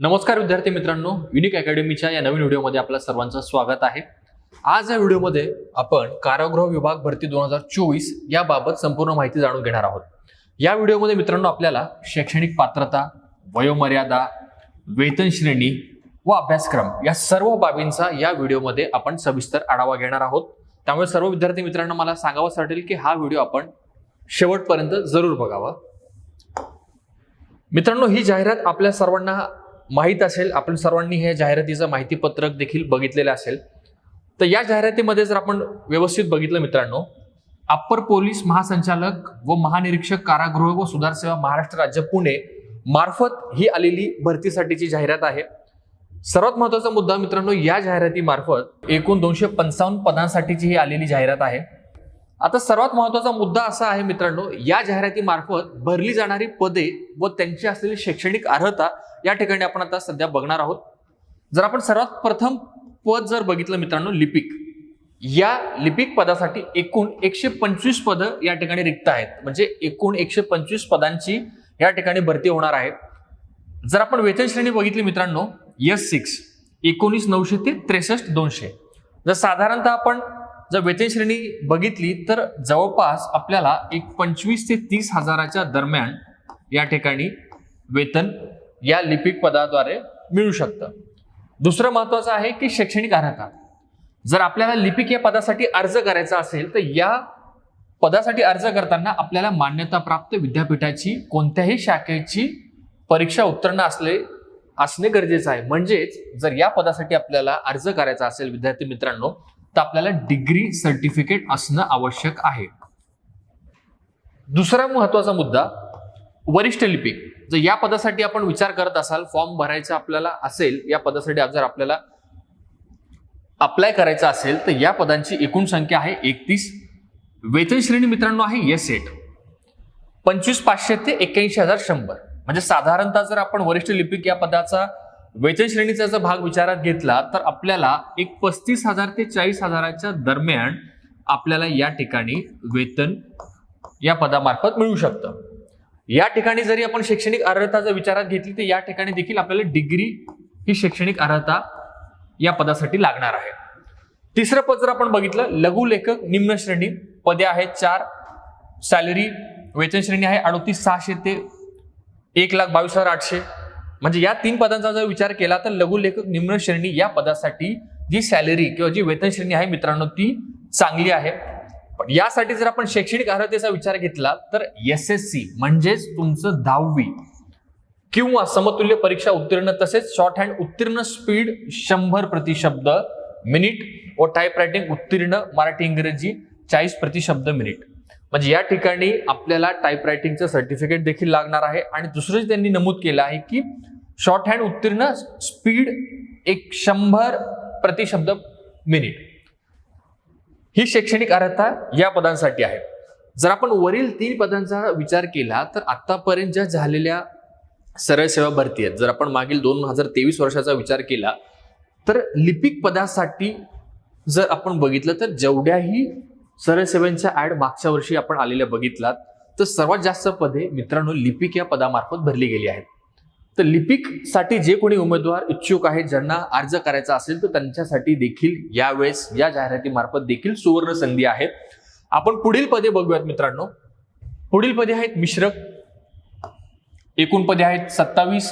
नमस्कार विद्यार्थी मित्रांनो युनिक अकॅडमीच्या या नवीन व्हिडिओमध्ये आपलं सर्वांचं स्वागत आहे. आज या व्हिडिओमध्ये आपण कारागृह विभाग भरती दोन हजार चोवीस याबाबत संपूर्ण माहिती जाणून घेणार आहोत. या व्हिडिओमध्ये मित्रांनो आपल्याला शैक्षणिक पात्रता वयोमर्यादा वेतन श्रेणी व अभ्यासक्रम या सर्व बाबींचा या व्हिडिओमध्ये आपण सविस्तर आढावा घेणार आहोत. त्यामुळे सर्व विद्यार्थी मित्रांनो मला सांगावंच वाटेल की हा व्हिडिओ आपण शेवटपर्यंत जरूर बघावा. मित्रांनो ही जाहिरात आपल्या सर्वांना माहीत असेल आपण सर्वांनी हे जाहिरातीचं माहितीपत्रक देखील बघितलेलं असेल. तर या जाहिरातीमध्ये जर आपण व्यवस्थित बघितलं मित्रांनो अप्पर पोलीस महासंचालक व महानिरीक्षक कारागृह व सुधार सेवा महाराष्ट्र राज्य पुणे मार्फत ही आलेली भरतीसाठीची जाहिरात आहे. सर्वात महत्त्वाचा मुद्दा मित्रांनो या जाहिरातीमार्फत एकूण दोनशे पंचावन्न पदांसाठीची ही आलेली जाहिरात आहे. आता सर्वात महत्त्वाचा मुद्दा असा आहे मित्रांनो या जाहिरातीमार्फत भरली जाणारी पदे व त्यांची असलेली शैक्षणिक अर्हता या ठिकाणी आपण आता सध्या बघणार आहोत. जर आपण सर्वात प्रथम पद जर बघितलं मित्रांनो लिपिक. या लिपिक पदासाठी एकूण एकशे पंचवीस पदं या ठिकाणी रिक्त आहेत. म्हणजे एकूण एकशे पंचवीस पदांची या ठिकाणी भरती होणार आहे. जर आपण वेतन श्रेणी बघितली मित्रांनो एस सिक्स एकोणीस नऊशे ते त्रेसष्ट दोनशे. जर साधारणतः आपण जर वेतन श्रेणी बघितली तर जवळपास आपल्याला एक पंचवीस ते तीस हजाराच्या दरम्यान या ठिकाणी वेतन या लिपिक पदाद्वारे मिळू शकतं. दुसरं महत्वाचं आहे की शैक्षणिक अर्हता. जर आपल्याला लिपिक या पदासाठी अर्ज करायचा असेल तर या पदासाठी अर्ज करताना आपल्याला मान्यताप्राप्त विद्यापीठाची कोणत्याही शाखेची परीक्षा उत्तीर्ण असले असणे गरजेचं आहे. म्हणजेच जर या पदासाठी आपल्याला अर्ज करायचा असेल विद्यार्थी मित्रांनो तर आपल्याला डिग्री सर्टिफिकेट असणं आवश्यक आहे. दुसरा महत्त्वाचा मुद्दा वरिष्ठ लिपिक जर या पदासाठी आपण विचार करत असाल फॉर्म भरायचा आपल्याला असेल या पदासाठी जर आपल्याला अप्लाय करायचा असेल तर या पदांची एकूण संख्या आहे एकतीस. वेतन श्रेणी मित्रांनो आहे एस एट पंचवीस पाचशे ते एक्क्याऐंशी हजार शंभर. म्हणजे साधारणतः जर आपण वरिष्ठ लिपिक या पदाचा वेतन श्रेणीचा जर भाग विचारात घेतला तर आपल्याला एक पस्तीस हजार ते चाळीस हजाराच्या दरम्यान आपल्याला या ठिकाणी वेतन या पदामार्फत मिळू शकतं. या ठिकाणी जरी आपण शैक्षणिक अर्हता जर विचारात घेतली तर या ठिकाणी देखील आपल्याला डिग्री ही शैक्षणिक अर्हता या पदासाठी लागणार आहे. तिसरं पद जर आपण बघितलं लघु लेखक निम्न श्रेणी पदे आहेत चार सॅलरी वेतन श्रेणी आहे अडोतीस सहाशे ते एक लाख बावीस हजार आठशे. म्हणजे या तीन पदांचा जर विचार केला तर लघु लेखक निम्न श्रेणी या पदासाठी जी सॅलरी किंवा जी वेतन श्रेणी आहे मित्रांनो ती चांगली आहे. पण यासाठी जर आपण शैक्षणिक अर्हतेचा विचार घेतला तर एस एस सी म्हणजेच तुमचं दहावी किंवा समतुल्य परीक्षा उत्तीर्ण तसेच शॉर्ट हँड उत्तीर्ण स्पीड शंभर प्रतिशब्द मिनिट व टाईप रायटिंग उत्तीर्ण मराठी इंग्रजी चाळीस प्रतिशब्द मिनिट म्हणजे या ठिकाणी आपल्याला टाईप रायटिंगचं सर्टिफिकेट देखील लागणार आहे. आणि दुसरं त्यांनी नमूद केलं आहे की शॉर्ट हँड उत्तीर्ण स्पीड एक शंभर प्रतिशब्द मिनिट ही शैक्षणिक अर्हता या पदांसाठी आहे. जर आपण वरील तीन पदांचा विचार केला तर आतापर्यंत ज्या झालेल्या सरळ सेवा भरती आहेत जर आपण मागील दोन हजार तेवीस वर्षाचा विचार केला तर लिपिक पदासाठी जर आपण बघितलं तर जेवढ्याही सरळ सेवांच्या ऍड मागच्या वर्षी आपण आलेल्या बघितलात तर सर्वात जास्त पदे मित्रांनो लिपिक या पदामार्फत भरली गेली आहेत. तर लिपिकसाठी जे कोणी उमेदवार इच्छुक आहेत ज्यांना अर्ज करायचा असेल तर त्यांच्यासाठी देखील यावेळेस या जाहिरातीमार्फत देखील सुवर्ण संधी आहे आपण पुढील पदे बघूयात मित्रांनो. पुढील पदे आहेत मिश्रक एकूण पदे आहेत सत्तावीस.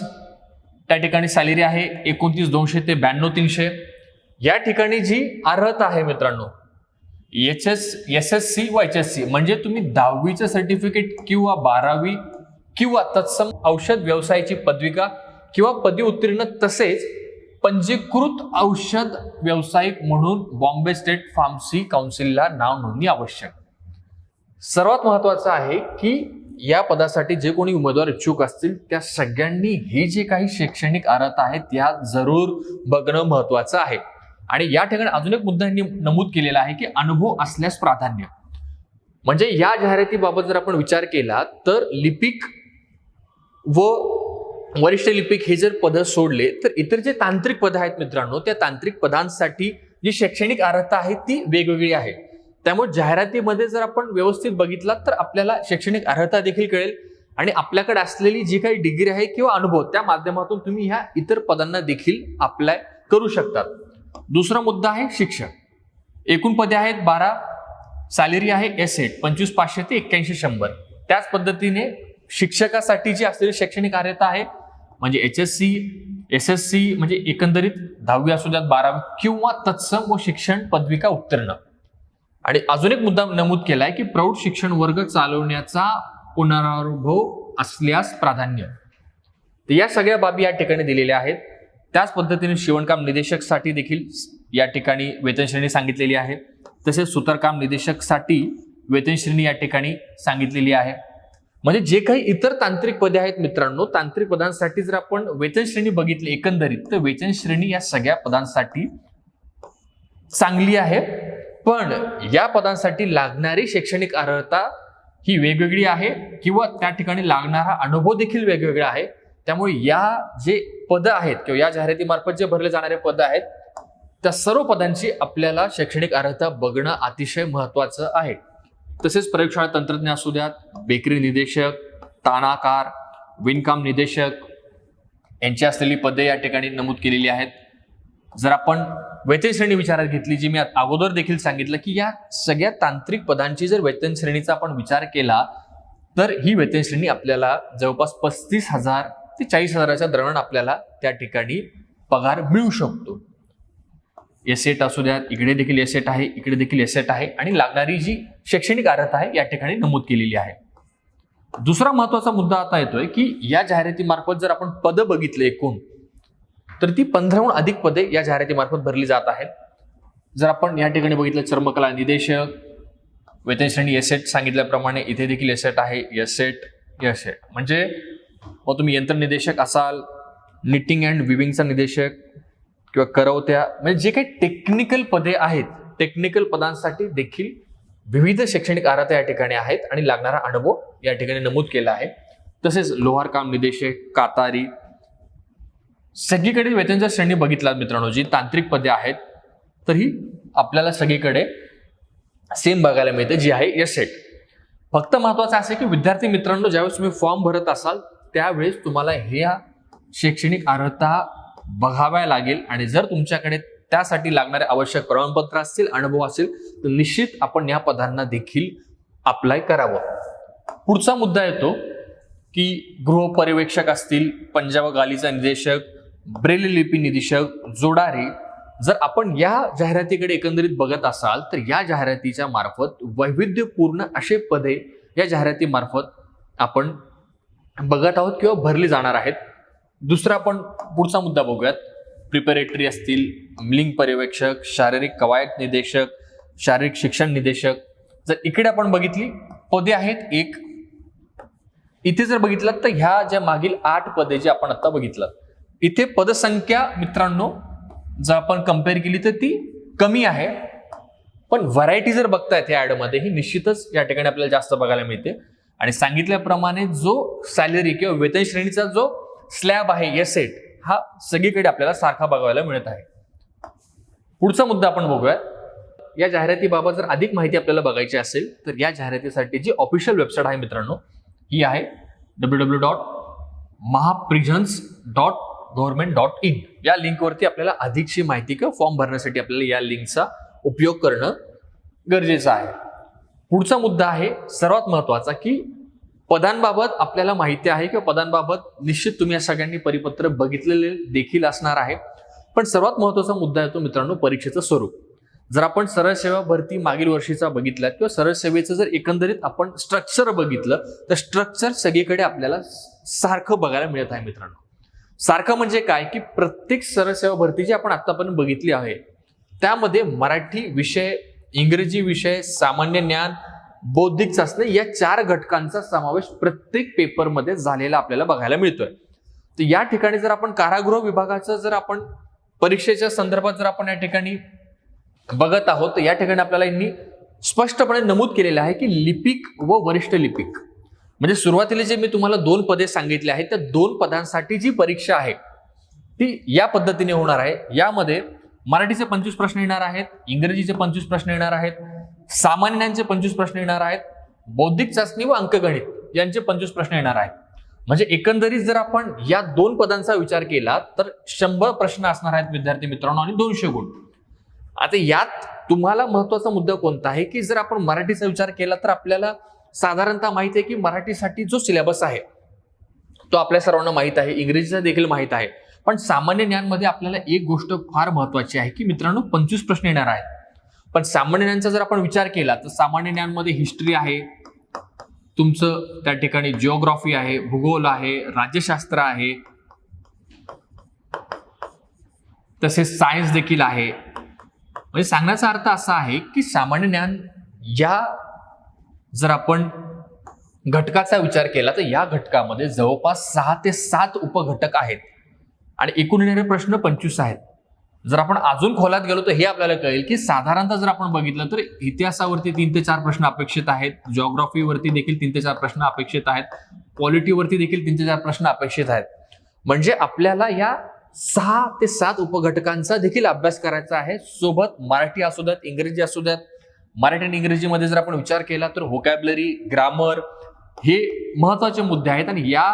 त्या ठिकाणी सॅलरी आहे एकोणतीस दोनशे ते ब्याण्णव तीनशे. या ठिकाणी जी अर्हता आहे मित्रांनो H S S S C व एच एस सी म्हणजे तुम्ही दहावीचं सर्टिफिकेट किंवा बारावी किंवा तत्सम औषध व्यवसायाची पदविका किंवा पदवी उत्तीर्ण तसेच पंजीकृत औषध व्यावसायिक म्हणून बॉम्बे स्टेट फार्मसी काउन्सिलला नाव नोंदणी आवश्यक. सर्वात महत्वाचं आहे की या पदासाठी जे कोणी उमेदवार इच्छुक असतील त्या सगळ्यांनी ही जे काही शैक्षणिक अर्हता आहेत त्या जरूर बघणं महत्वाचं आहे. आणि या ठिकाणी अजून एक मुद्दा यांनी नमूद केलेला आहे की अनुभव असल्यास प्राधान्य. म्हणजे या जाहिरातीबाबत जर आपण विचार केला तर लिपिक व वरिष्ठ लिपिक हे जर पद सोडले तर इतर जे तांत्रिक पद आहेत मित्रांनो त्या तांत्रिक पदांसाठी जी शैक्षणिक अर्हता आहे ती वेगवेगळी आहे. त्यामुळे जाहिरातीमध्ये जर आपण व्यवस्थित बघितलात तर आपल्याला शैक्षणिक अर्हता देखील कळेल आणि आपल्याकडे असलेली जी काही डिग्री आहे किंवा अनुभव त्या माध्यमातून तुम्ही ह्या इतर पदांना देखील अप्लाय करू शकतात दुसरा मुद्दा आहे शिक्षक एकूण पदे आहेत बारा सॅलरी आहे एस एट पंचवीस पाचशे ते एक्क्याऐंशी शंभर. त्याच पद्धतीने शिक्षकासाठी जी असलेली शैक्षणिक अर्हता आहे म्हणजे H S C S S C म्हणजे एकंदरीत दहावी असू द्यात बारावी किंवा तत्सम व शिक्षण पदविका उत्तीर्ण. आणि अजून एक मुद्दा नमूद केलाय की प्रौढ शिक्षण वर्ग चालवण्याचा पुनरानुभव असल्यास प्राधान्य. तर या सगळ्या बाबी या ठिकाणी दिलेल्या आहेत. त्याच पद्धतीने शिवणकाम निदेशकसाठी देखील या ठिकाणी वेतनश्रेणी सांगितलेली आहे. तसेच सुतारकाम निदेशकसाठी वेतनश्रेणी या ठिकाणी सांगितलेली आहे. म्हणजे जे काही इतर तांत्रिक पदे आहेत मित्रांनो तांत्रिक पदांसाठी जर आपण वेतन श्रेणी बघितली एकंदरीत तर वेतन श्रेणी या सगळ्या पदांसाठी चांगली आहे. पण या पदांसाठी लागणारी शैक्षणिक अर्हता ही वेगवेगळी आहे किंवा त्या ठिकाणी लागणारा अनुभव देखील वेगवेगळा आहे. त्यामुळे या जे पदं आहेत किंवा या जाहिरातीमार्फत जे भरले जाणारे पदं आहेत त्या सर्व पदांची आपल्याला शैक्षणिक अर्हता बघणं अतिशय महत्वाचं आहे. तसेच प्रयोगशाळा तंत्रज्ञ असू द्यात बेकरी निदेशक तानाकार विणकाम निदेशक यांची असलेली पदे या ठिकाणी नमूद केलेली आहेत. जर आपण वेतन श्रेणी विचारात घेतली जी मी अगोदर देखील सांगितलं की या सगळ्या तांत्रिक पदांची जर वेतन श्रेणीचा आपण विचार केला तर ही वेतन श्रेणी आपल्याला जवळपास पस्तीस हजार ते चाळीस हजाराच्या दरम्यान आपल्याला त्या ठिकाणी पगार मिळू शकतो. एसेट असू द्या इकडे देखील एसेट आहे इकडे देखील एसेट आहे आणि लागणारी जी शैक्षणिक अर्हता आहे या ठिकाणी नमूद केलेली आहे. दुसरा महत्त्वाचा मुद्दा आता येतोय की या जाहिरातीमार्फत जर आपण पद बघितले एकूण तर ती पंधराहून अधिक पदे या जाहिरातीमार्फत भरली जात आहेत. जर आपण या ठिकाणी बघितलं चर्मकला निदेशक वेतनश्रेणी एसेट सांगितल्याप्रमाणे इथे देखील एसेट आहे एसेट एसेट. म्हणजे मग तुम्ही यंत्रनिदेशक असाल निटिंग अँड विविंगचा निदेशक किंवा करवत्या म्हणजे जे काही टेक्निकल पदे आहेत टेक्निकल पदांसाठी देखील विविध शैक्षणिक आराध्या या ठिकाणी आहेत आणि लागणारा अनुभव या ठिकाणी नमूद केला आहे. तसेच लोहार काम निदेशक कातारी सगळीकडे वेतनच्या श्रेणी बघितलात मित्रांनो जी तांत्रिक पदे आहेत तर ही आपल्याला सगळीकडे सेम बघायला मिळते जी आहे एसेट फक्त महत्वाचं असं आहे की विद्यार्थी मित्रांनो ज्यावेळेस तुम्ही फॉर्म भरत असाल त्यावेळेस तुम्हाला ह्या शैक्षणिक अर्हता बघाव्या लागेल आणि जर तुमच्याकडे त्यासाठी लागणारे आवश्यक प्रमाणपत्र असतील अनुभव असेल तर निश्चित आपण या पदांना देखील अप्लाय करावं. पुढचा मुद्दा येतो की गृहपर्यवेक्षक असतील पंजाब गालीचा निदेशक ब्रेल लिपी निदेशक जोडारी जर आपण या जाहिरातीकडे एकंदरीत बघत असाल तर या जाहिरातीच्या मार्फत वैविध्यपूर्ण असे पदे या जाहिरातीमार्फत आपण बघत आहोत किंवा भरली जाणार आहेत. दुसरा आपण पुढचा मुद्दा बघूयात. प्रिपेरेटरी असतील लिंग पर्यवेक्षक शारीरिक कवायत निदेशक शारीरिक शिक्षण निदेशक. जर इकडे आपण बघितली पदे आहेत एक. इथे जर बघितलं तर ह्या ज्या मागील आठ पदे जे आपण आता बघितलं इथे पदसंख्या मित्रांनो जर आपण कंपेअर केली तर ती कमी आहे. पण व्हरायटी जर बघतायत या ॲडमध्ये ही निश्चितच या ठिकाणी आपल्याला जास्त बघायला मिळते. आणि सांगितल्याप्रमाणे जो सॅलरी किंवा वेतन श्रेणीचा जो स्लॅब आहे एसेट हा सगळीकडे आपल्याला सारखा बघायला मिळत आहे. पुढचा मुद्दा आपण बघूया या जाहिरातीबाबत जर अधिक माहिती आपल्याला बघायची असेल तर या जाहिरातीसाठी जी ऑफिशियल वेबसाईट आहे मित्रांनो ही आहे W W dot mahaprisons dot government dot in या लिंकवरती आपल्याला अधिकची माहिती किंवा फॉर्म भरण्यासाठी आपल्याला या लिंकचा उपयोग करणं गरजेचं आहे. पुढचा मुद्दा आहे सर्वात महत्त्वाचा की पदांबाबत आपल्याला माहिती आहे किंवा पदांबाबत निश्चित तुम्ही या सगळ्यांनी परिपत्र बघितलेले देखील असणार आहे. पण सर्वात महत्त्वाचा मुद्दा येतो मित्रांनो परीक्षेचं स्वरूप. जर आपण सरळ सेवा भरती मागील वर्षीचा बघितला किंवा सरळ सेवेचं जर एकंदरीत आपण स्ट्रक्चर बघितलं तर स्ट्रक्चर सगळीकडे आपल्याला सारखं बघायला मिळत आहे मित्रांनो. सारखं म्हणजे काय? की प्रत्येक सरळ सेवा भरती जी आपण आतापर्यंत बघितली आहे त्यामध्ये मराठी विषय इंग्रजी विषय सामान्य ज्ञान बौद्धिक चाचणी या चार घटकांचा समावेश प्रत्येक पेपरमध्ये झालेला आपल्याला बघायला मिळतोय. तर या ठिकाणी जर आपण कारागृह विभागाचं जर आपण परीक्षेच्या संदर्भात जर आपण या ठिकाणी बघत आहोत तर या ठिकाणी आपल्याला यांनी स्पष्टपणे नमूद केलेलं आहे की लिपिक व वरिष्ठ लिपिक. म्हणजे सुरुवातीला जे मी तुम्हाला दोन पदे सांगितले आहेत त्या दोन पदांसाठी जी परीक्षा आहे ती या पद्धतीने होणार आहे. यामध्ये मराठीचे पंचवीस प्रश्न येणार आहेत इंग्रजीचे पंचवीस प्रश्न येणार आहेत सामान्यांचे पंचवीस प्रश्न येणार आहेत. बौद्धिक चाचणी व अंकगणित यांचे पंचवीस प्रश्न येणार आहेत. म्हणजे एकंदरीत जर आपण या दोन पदांचा विचार केला तर शंभर प्रश्न असणार आहेत विद्यार्थी मित्रांनो आणि दोनशे गुण. आता यात तुम्हाला महत्त्वाचा मुद्दा कोणता आहे की जर आपण मराठीचा विचार केला तर आपल्याला साधारणतः माहीत आहे की मराठीसाठी जो सिलेबस आहे तो आपल्या सर्वांना माहीत आहे इंग्रजीचा देखील माहीत आहे. पण सामान्य ज्ञानमध्ये आपल्याला एक गोष्ट फार महत्वाची आहे की मित्रांनो पंचवीस प्रश्न येणार आहेत. पण सामान्य ज्ञानचा जर आपण विचार केला तर सामान्य ज्ञानमध्ये हिस्ट्री आहे तुमचं त्या ठिकाणी जिओग्राफी आहे भूगोल आहे राज्यशास्त्र आहे तसेच सायन्स देखील आहे. म्हणजे सांगण्याचा अर्थ असा आहे की सामान्य ज्ञान या जर आपण घटकाचा विचार केला तर या घटकामध्ये जवळपास सहा ते सात उपघटक आहेत. आणि एकूण येणारे प्रश्न पंचवीस आहेत. जर आपण अजून खोलात गेलो तर हे आपल्याला कळेल की साधारणतः जर आपण बघितलं तर इतिहासावरती तीन ते चार प्रश्न अपेक्षित आहेत. जॉग्रॉफीवरती देखील तीन ते चार प्रश्न अपेक्षित आहेत. पॉलिटीवरती देखील तीन ते चार प्रश्न अपेक्षित आहेत. म्हणजे आपल्याला या सहा ते सात उपघटकांचा देखील अभ्यास करायचा आहे. सोबत मराठी असू द्यात इंग्रजी असू द्यात. मराठी आणि इंग्रजीमध्ये जर आपण विचार केला तर व्होकॅबलरी ग्रामर हे महत्त्वाचे मुद्दे आहेत आणि या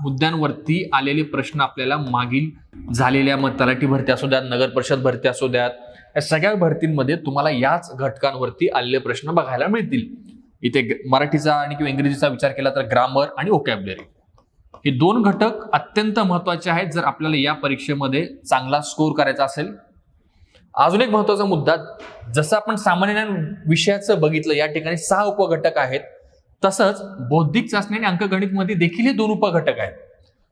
मुद्द्यांवरती आलेले प्रश्न आपल्याला मागील झालेल्या मग तलाठी भरती असू द्यात नगर परिषद भरती असू द्यात या सगळ्या भरतींमध्ये तुम्हाला याच घटकांवरती आलेले प्रश्न बघायला मिळतील. इथे ग- मराठीचा आणि किंवा इंग्रजीचा विचार केला तर ग्रामर आणि ओकॅबलरी हे दोन घटक अत्यंत महत्त्वाचे आहेत जर आपल्याला या परीक्षेमध्ये चांगला स्कोर करायचा असेल. अजून एक महत्त्वाचा मुद्दा जसं आपण सामान्य ज्ञान विषयाचं बघितलं या ठिकाणी सहा उपघटक आहेत. तसंच बौद्धिक चाचणी आणि अंकगणितमध्ये देखील हे दोन उपघटक आहेत.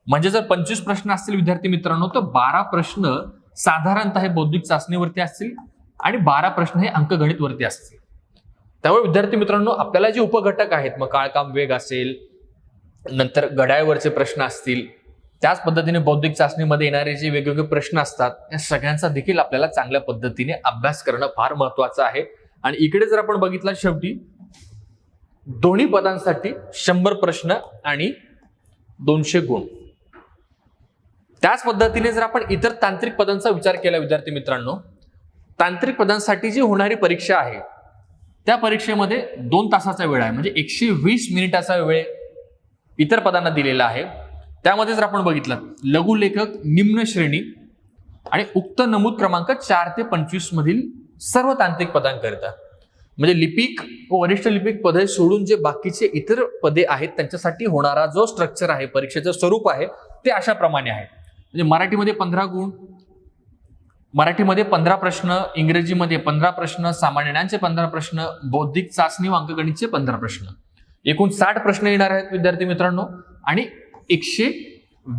म्हणजे जर पंचवीस प्रश्न असतील विद्यार्थी मित्रांनो तर बारा प्रश्न साधारणतः हे बौद्धिक चाचणीवरती असतील आणि बारा प्रश्न हे अंकगणितवरती असतील. त्यामुळे विद्यार्थी मित्रांनो आपल्याला जे उपघटक आहेत मग काळकाम वेग असेल नंतर घड्याळवरचे प्रश्न असतील त्याच पद्धतीने बौद्धिक चाचणीमध्ये येणारे जे वेगवेगळे प्रश्न असतात या सगळ्यांचा देखील आपल्याला चांगल्या पद्धतीने अभ्यास करणं फार महत्वाचं आहे. आणि इकडे जर आपण बघितलं शेवटी दोन्ही पदांसाठी शंभर प्रश्न आणि दोनशे गुण. त्याच पद्धतीने जर आपण इतर तांत्रिक पदांचा विचार केला विद्यार्थी मित्रांनो तांत्रिक पदांसाठी जी होणारी परीक्षा आहे त्या परीक्षेमध्ये दोन तासाचा वेळ आहे. म्हणजे एकशे वीस मिनिटाचा वेळ इतर पदांना दिलेला आहे. त्यामध्ये जर आपण बघितलं लघुलेखक निम्न श्रेणी आणि उक्त नमूद क्रमांक चार ते पंचवीस मधील सर्व तांत्रिक पदांकरिता. म्हणजे लिपिक व वरिष्ठ लिपिक पदे सोडून जे बाकीचे इतर पदे आहेत त्यांच्यासाठी होणारा जो स्ट्रक्चर आहे परीक्षेचं स्वरूप आहे ते अशा प्रमाणे आहे. म्हणजे मराठीमध्ये पंधरा गुण मराठीमध्ये पंधरा प्रश्न इंग्रजीमध्ये पंधरा प्रश्न सामान्य ज्ञानचे पंधरा प्रश्न बौद्धिक चाचणी व अंकगणितचे पंधरा प्रश्न. एकूण साठ प्रश्न येणार आहेत विद्यार्थी मित्रांनो आणि एकशे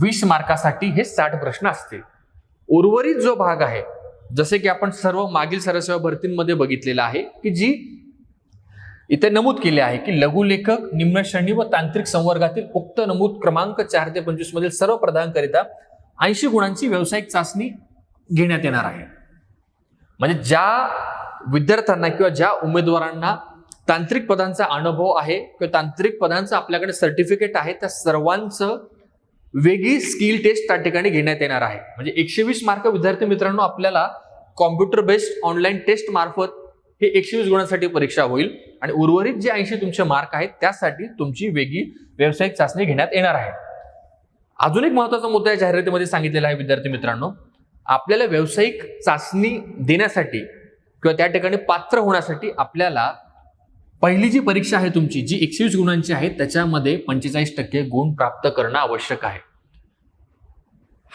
वीस मार्कासाठी हे साठ प्रश्न असतील. उर्वरित जो भाग आहे जसे की आपण सर्व मागील सरसेवा भरतींमध्ये बघितलेलं आहे की जी इथे नमूद केले आहे की लघुलेखक निम्नश्रेणी व तांत्रिक संवर्गातील उक्त नमूद क्रमांक चार ते पंचवीस मधील सर्व प्रदानकरिता ऐंशी गुणांची व्यावसायिक चाचणी घेण्यात येणार आहे. म्हणजे ज्या विद्यार्थ्यांना किंवा ज्या उमेदवारांना तांत्रिक पदांचा अनुभव आहे किंवा तांत्रिक पदांचं आपल्याकडे सर्टिफिकेट आहे त्या सर्वांचं वेगळी स्किल टेस्ट त्या ठिकाणी घेण्यात येणार आहे. म्हणजे एकशे वीस मार्क विद्यार्थी मित्रांनो आपल्याला कॉम्प्युटर बेस्ड ऑनलाईन टेस्ट मार्फत हे एकशे वीस गुणांसाठी परीक्षा होईल. आणि उर्वरित जे ऐंशी तुमचे मार्क आहेत त्यासाठी तुमची वेगळी व्यावसायिक चाचणी घेण्यात येणार आहे. अजून एक महत्त्वाचा मुद्दा या जाहिरातीमध्ये सांगितलेला आहे विद्यार्थी मित्रांनो. आपल्याला व्यावसायिक चाचणी देण्यासाठी किंवा त्या ठिकाणी पात्र होण्यासाठी आपल्याला पहिली जी परीक्षा आहे तुमची जी एकशे वीस गुणांची आहे त्याच्यामध्ये पंचेचाळीस टक्के गुण प्राप्त करणं आवश्यक आहे.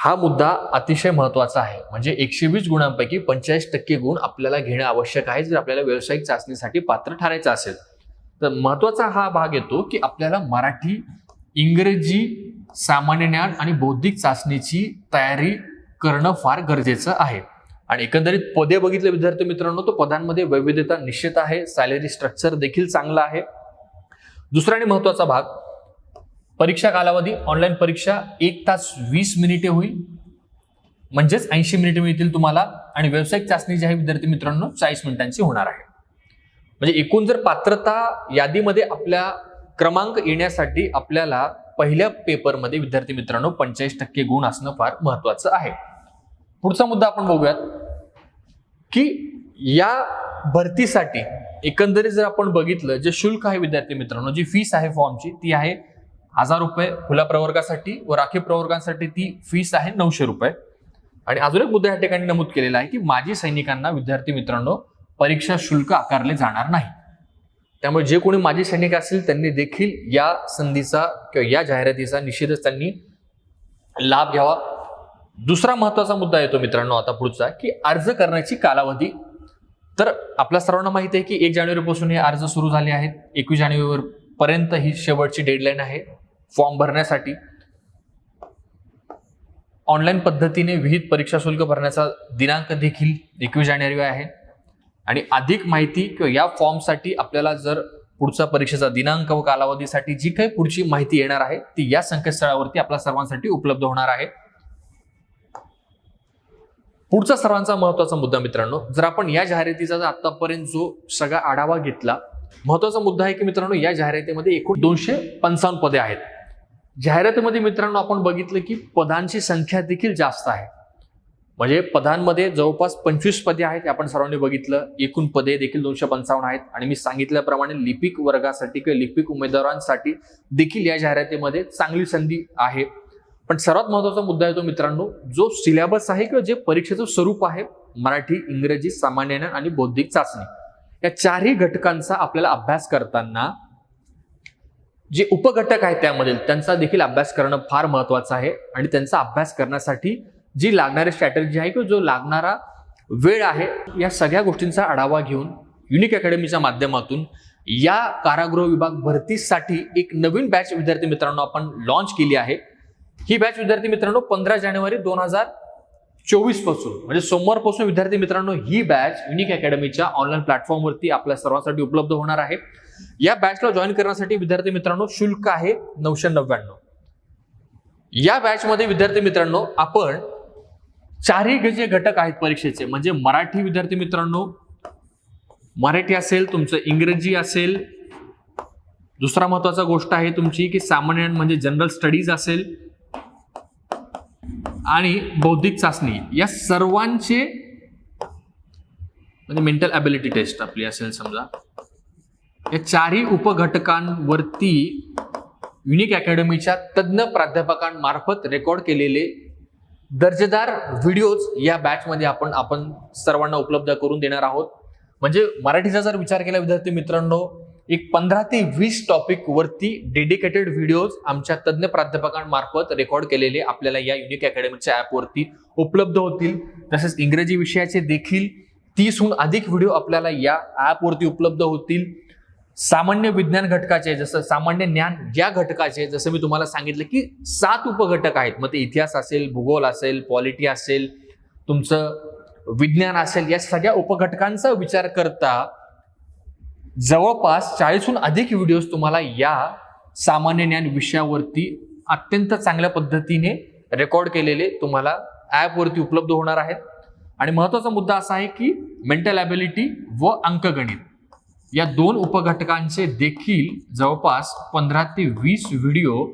हा मुद्दा अतिशय महत्त्वाचा आहे. म्हणजे एकशे वीस गुणांपैकी पंचेचाळीस टक्के गुण आपल्याला घेणं आवश्यक आहे. जर आपल्याला व्यावसायिक चाचणीसाठी पात्र ठरायचं असेल तर महत्त्वाचा हा भाग येतो की आपल्याला मराठी इंग्रजी सामान्य ज्ञान आणि बौद्धिक चाचणीची तयारी करणं फार गरजेचं आहे. आणि एकंदरीत पदे बघितले विद्यार्थी मित्रांनो तो पदांमध्ये वैविध्यता निश्चित आहे. सॅलरी स्ट्रक्चर देखील चांगला आहे. दुसरा आणि महत्त्वाचा भाग परीक्षा कालावधी ऑनलाईन परीक्षा एक तास वीस मिनिटे होईल. म्हणजेच ऐंशी मिनिटे मिळतील तुम्हाला आणि व्यावसायिक चाचणी जी आहे विद्यार्थी मित्रांनो चाळीस मिनिटांची होणार आहे. म्हणजे एकूण जर पात्रता यादीमध्ये आपल्या क्रमांक येण्यासाठी आपल्याला पहिल्या पेपरमध्ये विद्यार्थी मित्रांनो पंचेचाळीस टक्के गुण असणं फार महत्वाचं आहे. पुढचा मुद्दा आपण बघूयात की या भरतीसाठी एकंदरीत जर आपण बघितलं जे शुल्क आहे विद्यार्थी मित्रांनो जी फीस आहे फॉर्मची ती आहे हजार रुपये खुल्या प्रवर्गासाठी व राखीव प्रवर्गासाठी ती फीस आहे नऊशे रुपये. आणि अजून एक मुद्दा या ठिकाणी नमूद केलेला आहे की माजी सैनिकांना विद्यार्थी मित्रांनो परीक्षा शुल्क आकारले जाणार नाही. त्यामुळे जे कोणी माजी सैनिक असतील त्यांनी देखील या संधीचा किंवा या जाहिरातीचा निश्चितच त्यांनी लाभ घ्यावा. दुसरा महत्त्वाचा मुद्दा येतो मित्रांनो आता पुढचा की अर्ज करण्याची कालावधी. तर आपल्या सर्वांना माहिती आहे की एक जानेवारीपासून हे अर्ज सुरू झाले आहेत. एकवीस जानेवारी पर्यंत ही शेवटची डेडलाईन आहे. फॉर्म भरण्यासाठी. ऑनलाईन पद्धतीने विहित परीक्षा शुल्क भरण्याचा दिनांक देखील एकवीस जानेवारी आहे. आणि अधिक माहिती किंवा या फॉर्मसाठी आपल्याला जर पुढचा परीक्षेचा दिनांक व कालावधीसाठी जी काही पुढची माहिती येणार आहे ती या संकेतस्थळावरती आपल्या सर्वांसाठी उपलब्ध होणार आहे. पुढचा सर्वांचा महत्त्वाचा मुद्दा मित्रांनो जर आपण या जाहिरातीचा जर आतापर्यंत जो सगळा आढावा घेतला महत्त्वाचा मुद्दा आहे की मित्रांनो या जाहिरातीमध्ये एकूण दोनशे पंचावन्न पदे आहेत. जाहिरातीमध्ये मित्रांनो आपण बघितलं की पदांची संख्या देखील जास्त आहे. म्हणजे पदांमध्ये जवळपास पंचवीस पदे आहेत आपण सर्वांनी बघितलं. एकूण पदे देखील दोनशे पंचावन्न आहेत. आणि मी सांगितल्याप्रमाणे लिपिक वर्गासाठी किंवा लिपिक उमेदवारांसाठी देखील या जाहिरातीमध्ये चांगली संधी आहे. पण सर्वात महत्त्वाचा मुद्दा येतो मित्रांनो जो सिलेबस आहे किंवा जे परीक्षेचं स्वरूप आहे मराठी इंग्रजी सामान्य ज्ञान आणि बौद्धिक चाचणी. या चारही घटकांचा आपल्याला अभ्यास करताना जे उपघटक आहेत त्यामधील त्यांचा देखील अभ्यास करणं फार महत्वाचं आहे. आणि त्यांचा अभ्यास करण्यासाठी जी लागणारी स्ट्रॅटर्जी आहे किंवा जो लागणारा वेळ आहे या सगळ्या गोष्टींचा आढावा घेऊन युनिक अकॅडमीच्या माध्यमातून या कारागृह विभाग भरतीसाठी एक नवीन बॅच विद्यार्थी मित्रांनो आपण लॉन्च केली आहे. ही बॅच विद्यार्थी मित्रांनो पंधरा जानेवारी दोन हजार चोवीसपासून म्हणजे सोमवारपासून विद्यार्थी मित्रांनो ही बॅच युनिक अकॅडमीच्या ऑनलाईन प्लॅटफॉर्मवरती आपल्या सर्वांसाठी उपलब्ध होणार आहे. या बॅचला जॉईन करण्यासाठी विद्यार्थी मित्रांनो शुल्क आहे नऊशे नव्याण्णव. या बॅचमध्ये विद्यार्थी मित्रांनो आपण चारही जे घटक आहेत परीक्षेचे. म्हणजे मराठी विद्यार्थी मित्रांनो मराठी असेल तुमचं इंग्रजी असेल दुसरा महत्त्वाचा गोष्ट आहे तुमची की सामान्य म्हणजे जनरल स्टडीज असेल आणि बौद्धिक चाचणी या सर्वांचे म्हणजे मेंटल ॲबिलिटी टेस्ट आपली असेल समजा. या चारही उपघटकांवरती युनिक अकॅडमीच्या तज्ज्ञ प्राध्यापकांमार्फत रेकॉर्ड केलेले दर्जेदार व्हिडिओज या बॅचमध्ये आपण आपण सर्वांना उपलब्ध करून देणार आहोत. म्हणजे मराठीचा जर विचार केला विद्यार्थी मित्रांनो एक पंधरा ते वीस टॉपिक वरती डेडिकेटेड व्हिडिओज आमच्या तज्ज्ञ प्राध्यापकांमार्फत रेकॉर्ड केलेले आपल्याला या युनिक अकॅडमीच्या ॲपवरती उपलब्ध होतील. तसेच इंग्रजी विषयाचे देखील तीसहून अधिक व्हिडिओ आपल्याला या ॲपवरती उपलब्ध होतील. सामान्य विज्ञान घटकाचे जसं सामान्य ज्ञान या घटकाचे जसं मी तुम्हाला सांगितलं की सात उपघटक आहेत. मग ते इतिहास असेल भूगोल असेल पॉलिटी असेल तुमचं विज्ञान असेल या सगळ्या उपघटकांचा विचार करता जवळपास चाळीसहून अधिक व्हिडिओज तुम्हाला या सामान्य ज्ञान विषयावरती अत्यंत चांगल्या पद्धतीने रेकॉर्ड केलेले तुम्हाला ॲपवरती उपलब्ध होणार आहेत. आणि महत्त्वाचा मुद्दा असा आहे की मेंटल ॲबिलिटी व अंकगणित या दोन उपघटकांचे देखील जवळपास पंधरा ते वीस व्हिडिओ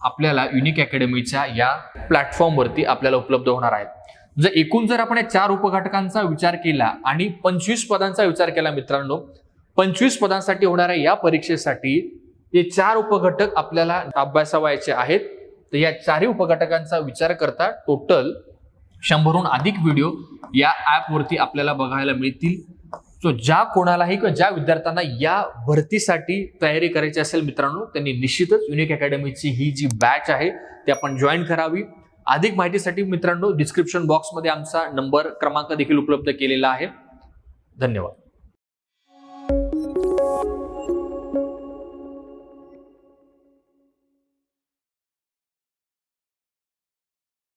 आपल्याला युनिक अकॅडमीच्या या प्लॅटफॉर्मवरती आपल्याला उपलब्ध होणार आहेत. जर एकूण जर आपण या चार उपघटकांचा विचार केला आणि पंचवीस पदांचा विचार केला मित्रांनो पंचवीस पदांसाठी होणाऱ्या या परीक्षेसाठी हे चार उपघटक आपल्याला अभ्यासावायचे आहेत. तर या चारही उपघटकांचा विचार करता टोटल शंभरहून अधिक व्हिडिओ या ॲपवरती आपल्याला बघायला मिळतील. सो ज्या कोणालाही किंवा ज्या विद्यार्थ्यांना या भरतीसाठी तयारी करायची असेल मित्रांनो त्यांनी निश्चितच युनिक अकॅडमीची ही जी बॅच आहे ती आपण जॉईन करावी. अधिक माहितीसाठी मित्रांनो डिस्क्रिप्शन बॉक्समध्ये आमचा नंबर क्रमांक देखील उपलब्ध केलेला आहे. धन्यवाद.